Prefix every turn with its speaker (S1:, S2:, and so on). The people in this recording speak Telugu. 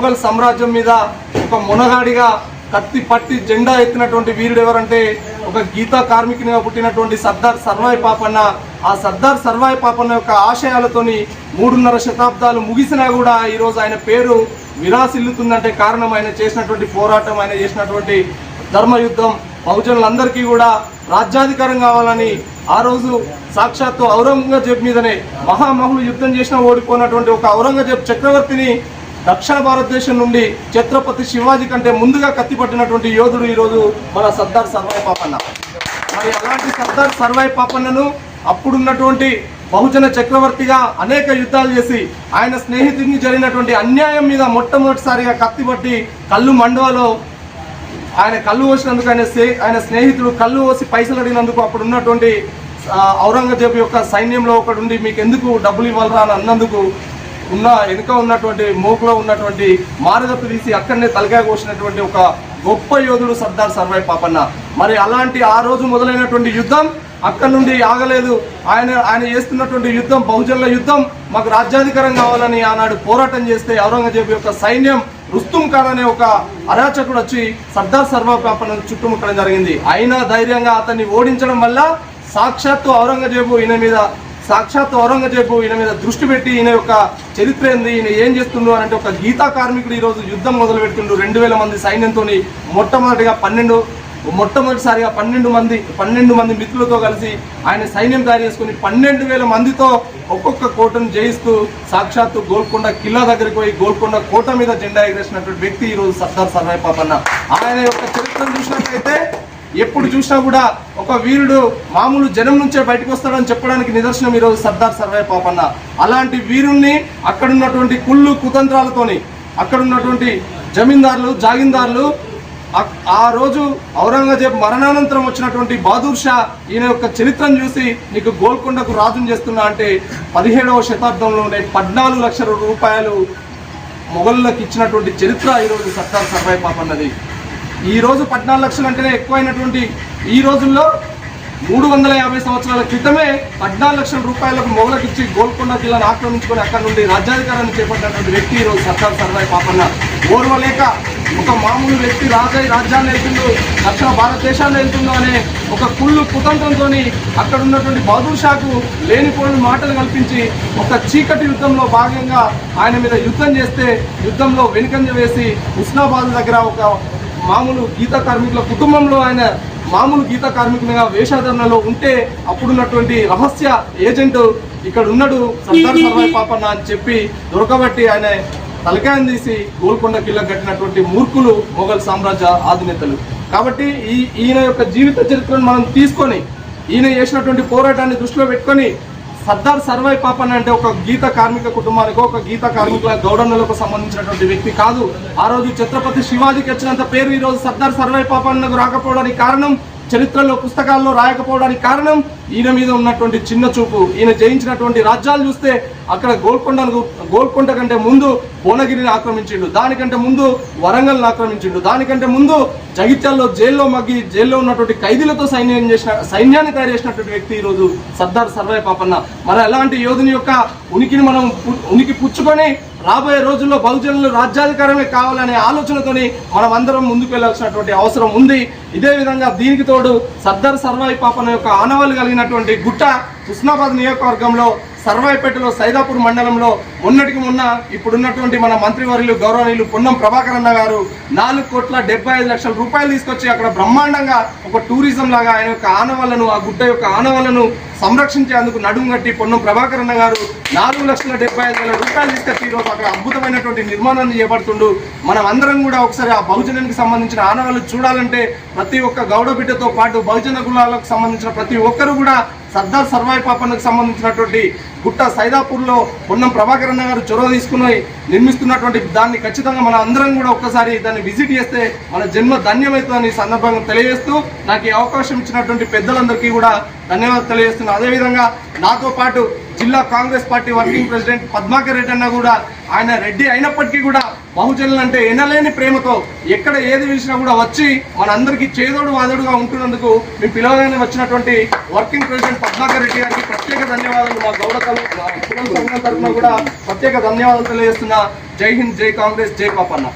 S1: మొఘల్ సామ్రాజ్యం మీద ఒక మునగాడిగా కత్తి పట్టి జెండా ఎత్తినటువంటి వీరుడు ఎవరంటే ఒక గీతా కార్మికునిగా పుట్టినటువంటి సర్దార్ సర్వాయి పాపన్న. ఆ సర్దార్ సర్వాయి పాపన్న యొక్క ఆశయాలతోని మూడున్నర శతాబ్దాలు ముగిసినా కూడా ఈరోజు ఆయన పేరు విరాసిల్లుతుందంటే కారణం ఆయన చేసినటువంటి పోరాటం ఆయన చేసినటువంటి ధర్మయుద్ధం. బహుజనులందరికీ కూడా రాజ్యాధికారం కావాలని ఆ రోజు సాక్షాత్తు ఔరంగజేబ్ మీదనే మహామహులు యుద్ధం చేసిన ఓడిపోయినటువంటి ఒక ఔరంగజేబ్ చక్రవర్తిని దక్షిణ భారతదేశం నుండి ఛత్రపతి శివాజీ కంటే ముందుగా కత్తిపట్టినటువంటి యోధుడు ఈరోజు మన సర్దార్ సర్వాయి పాపన్న. మరి అలాంటి సర్దార్ సర్వాయి పాపన్నను అప్పుడున్నటువంటి బహుజన చక్రవర్తిగా అనేక యుద్ధాలు చేసి ఆయన స్నేహితుడిని జరిగినటువంటి అన్యాయం మీద మొట్టమొదటిసారిగా కత్తిపట్టి కళ్ళు మండవలో ఆయన కళ్ళు పోసినందుకు ఆయన ఆయన స్నేహితుడు కళ్ళు పోసి పైసలు అడిగినందుకు అప్పుడు ఉన్నటువంటి ఔరంగజేబు యొక్క సైన్యంలో ఒకడు ఉండి మీకు ఎందుకు డబ్బులు ఇవ్వాలరా? అని అన్నందుకు ఉన్న వెనుక ఉన్నటువంటి మోకులో ఉన్నటువంటి మారదప్పు తీసి అక్కడనే తలకాయ కోసినటువంటి ఒక గొప్ప యోధుడు సర్దార్ సర్వాయి పాపన్న. మరి అలాంటి ఆ రోజు మొదలైనటువంటి యుద్ధం అక్కడ నుండి ఆగలేదు. ఆయన ఆయన చేస్తున్నటువంటి యుద్ధం బహుజనుల యుద్ధం మాకు రాజ్యాధికారం కావాలని ఆనాడు పోరాటం చేస్తే ఔరంగజేబు యొక్క సైన్యం రుస్తుం ఖాన్ అనే ఒక అరాచకుడు వచ్చి సర్దార్ సర్వాపాపను చుట్టుముట్టడం జరిగింది. అయినా ధైర్యంగా అతన్ని ఓడించడం వల్ల సాక్షాత్తు ఔరంగజేబు ఈయన మీద సాక్షాత్తు ఔరంగజేబు ఈయన మీద దృష్టి పెట్టి ఈయన యొక్క చరిత్ర ఏంది? ఈయన ఏం చేస్తుండు అని అంటే ఒక గీతా కార్మికుడు ఈరోజు యుద్ధం మొదలు పెడుతుండు రెండు వేల మంది సైన్యంతో మొట్టమొదటిగా పన్నెండు మొట్టమొదటిసారిగా పన్నెండు మంది పన్నెండు మంది మిత్రులతో కలిసి ఆయన సైన్యం తయారు చేసుకుని పన్నెండు వేల మందితో ఒక్కొక్క కోటను జయిస్తూ సాక్షాత్తు గోల్కొండ కిల్లా దగ్గరికి పోయి గోల్కొండ కోట మీద జెండా ఎగరేసినటువంటి వ్యక్తి ఈరోజు సర్దార్ సర్వాయి పాపన్న ఆయన యొక్క చరిత్ర చూసినట్లయితే ఎప్పుడు చూసినా కూడా ఒక వీరుడు మామూలు జనం నుంచే బయటకు వస్తాడని చెప్పడానికి నిదర్శనం ఈరోజు సర్దార్ సర్వే పాపన్న. అలాంటి వీరుణ్ణి అక్కడున్నటువంటి కుళ్ళు కుతంత్రాలతోని అక్కడున్నటువంటి జమీందారులు జాగీందారులు ఆ- రోజు ఔరంగజేబ్ మరణానంతరం వచ్చినటువంటి బహదూర్ షా ఈయన యొక్క చరిత్రను చూసి నీకు గోల్కొండకు రాజును చేస్తున్నా అంటే పదిహేడవ శతాబ్దంలోనే పద్నాలుగు లక్షల రూపాయలు మొఘళ్ళకి ఇచ్చినటువంటి చరిత్ర ఈరోజు సర్దార్ సర్వాయి పాపన్నది. ఈ రోజు పద్నాలుగు లక్షలు అంటేనే ఎక్కువైనటువంటి ఈ రోజుల్లో మూడు వందల యాభై సంవత్సరాల క్రితమే పద్నాలుగు లక్షల రూపాయలకు మొగలకిచ్చి గోల్కొండ జిల్లాను ఆక్రమించుకొని అక్కడ నుండి రాజ్యాధికారాన్ని చేపట్టినటువంటి వ్యక్తి ఈరోజు సర్దార్ సర్వాయి పాపన్న. ఓర్వలేక ఒక మామూలు వ్యక్తి రాజై రాజ్యాన్ని వెళ్తుందో దక్షిణ భారతదేశాన్ని వెళ్తుందో అనే ఒక కుళ్ళు కుతంత్రంతో అక్కడ ఉన్నటువంటి బహదూర్ షాకు లేనిపోని మాటలు కల్పించి ఒక చీకటి యుద్ధంలో భాగంగా ఆయన మీద యుద్ధం చేస్తే యుద్ధంలో వెనుకంజ వేసి ఉస్నాబాద్ దగ్గర ఒక మామూలు గీత కార్మికుల కుటుంబంలో ఆయన మామూలు గీత కార్మికునిగా వేషాధరణలో ఉంటే అప్పుడున్నటువంటి రహస్య ఏజెంట్ ఇక్కడ ఉన్నాడు సర్దార్ సర్వాయి పాపన్న అని చెప్పి దొరకబట్టి ఆయన తలకాయం తీసి గోల్కొండ కిల్ల కట్టినటువంటి మూర్ఖులు మొఘల్ సామ్రాజ్య ఆధినేతలు. కాబట్టి ఈ ఈయన యొక్క జీవిత చరిత్రను మనం తీసుకొని ఈయన చేసినటువంటి పోరాటాన్ని దృష్టిలో పెట్టుకొని సర్దార్ సర్వై పాపన్న అంటే ఒక గీత కార్మిక కుటుంబానికో ఒక గీత కార్మికుల గౌడన్నలకు సంబంధించినటువంటి వ్యక్తి కాదు. ఆ రోజు ఛత్రపతి శివాజీకి వచ్చినంత పేరు ఈ రోజు సర్దార్ సర్వై పాపన్నకు రాకపోవడానికి కారణం చరిత్రలో పుస్తకాల్లో రాయకపోవడానికి కారణం ఈయన మీద ఉన్నటువంటి చిన్న చూపు ఈయన జయించినటువంటి రాజ్యాలు చూస్తే అక్కడ గోల్కొండను గోల్కొండ కంటే ముందు భువనగిరిని ఆక్రమించిండు. దానికంటే ముందు వరంగల్ని ఆక్రమించిండు. దానికంటే ముందు జగిత్యాల్లో జైల్లో మగ్గి జైల్లో ఉన్నటువంటి ఖైదీలతో సైన్యం చేసిన సైన్యాన్ని తయారు చేసినటువంటి వ్యక్తి ఈరోజు సర్దార్ సర్వాయి పాపన్న. మన ఎలాంటి యోధుని యొక్క ఉనికిని మనం ఉనికి పుచ్చుకొని రాబోయే రోజుల్లో బహుజనులు రాజ్యాధికారమే కావాలనే ఆలోచనతోని మనం అందరం ముందుకు వెళ్ళాల్సినటువంటి అవసరం ఉంది. ఇదే విధంగా దీనికి తోడు సర్దార్ సర్వాయి పాపన యొక్క ఆనవాళ్ళు కలిగినటువంటి గుట్ట హుస్నాబాద్ నియోజకవర్గంలో సర్వాయిపేటలో సైదాపూర్ మండలంలో మొన్నటికి మొన్న ఇప్పుడున్నటువంటి మన మంత్రివర్యులు గౌరవనీయులు పొన్నం ప్రభాకర్ అన్న గారు నాలుగు కోట్ల డెబ్బై ఐదు లక్షల రూపాయలు తీసుకొచ్చి అక్కడ బ్రహ్మాండంగా ఒక టూరిజం లాగా ఆయన యొక్క ఆనవాళ్ళను ఆ గుట్ట యొక్క ఆనవాళ్ళను సంరక్షించేందుకు నడుము కట్టి పొన్నం ప్రభాకర్ అన్న గారు నాలుగు లక్షల డెబ్బై ఐదు వేల రూపాయలు తీసుకొచ్చి ఈరోజు అక్కడ అద్భుతమైనటువంటి నిర్మాణాన్ని చేపడుతుండు. మనం అందరం కూడా ఒకసారి ఆ బహుజనానికి సంబంధించిన ఆనవాళ్ళు చూడాలంటే ప్రతి ఒక్క గౌడ బిడ్డతో పాటు బహుజన కులాలకు సంబంధించిన ప్రతి ఒక్కరు కూడా సర్దార్ సర్వాయి పాపన్నకు సంబంధించినటువంటి గుట్ట సైదాపూర్లో ఉన్న ప్రభాకర్ అన్న గారు చొరవ తీసుకుని నిర్మిస్తున్నటువంటి దాన్ని ఖచ్చితంగా మన అందరం కూడా ఒక్కసారి దాన్ని విజిట్ చేస్తే మన జన్మ ధన్యమవుతుందని ఈ సందర్భంగా తెలియజేస్తూ నాకు ఈ అవకాశం ఇచ్చినటువంటి పెద్దలందరికీ కూడా ధన్యవాదాలు తెలియజేస్తున్నాను. అదేవిధంగా నాతో పాటు జిల్లా Congress party working president Padmakar Reddy అన్న కూడా ఆయన రెడ్డి అయినప్పటికీ కూడా బహుజనులు అంటే ఎనలేని ప్రేమతో ఎక్కడ ఏది పిలిచినా కూడా వచ్చి మనందరికీ చేదోడు వాదోడుగా ఉంటున్నందుకు మేము పిలవగానే వచ్చినటువంటి వర్కింగ్ ప్రెసిడెంట్ పద్మాకర్ రెడ్డి గారికి ప్రత్యేక ధన్యవాదాలు మా గౌడ సంఘం తరఫున కూడా ప్రత్యేక ధన్యవాదాలు తెలియజేస్తున్నా. జై హింద్ జై కాంగ్రెస్ జై పాపన్న.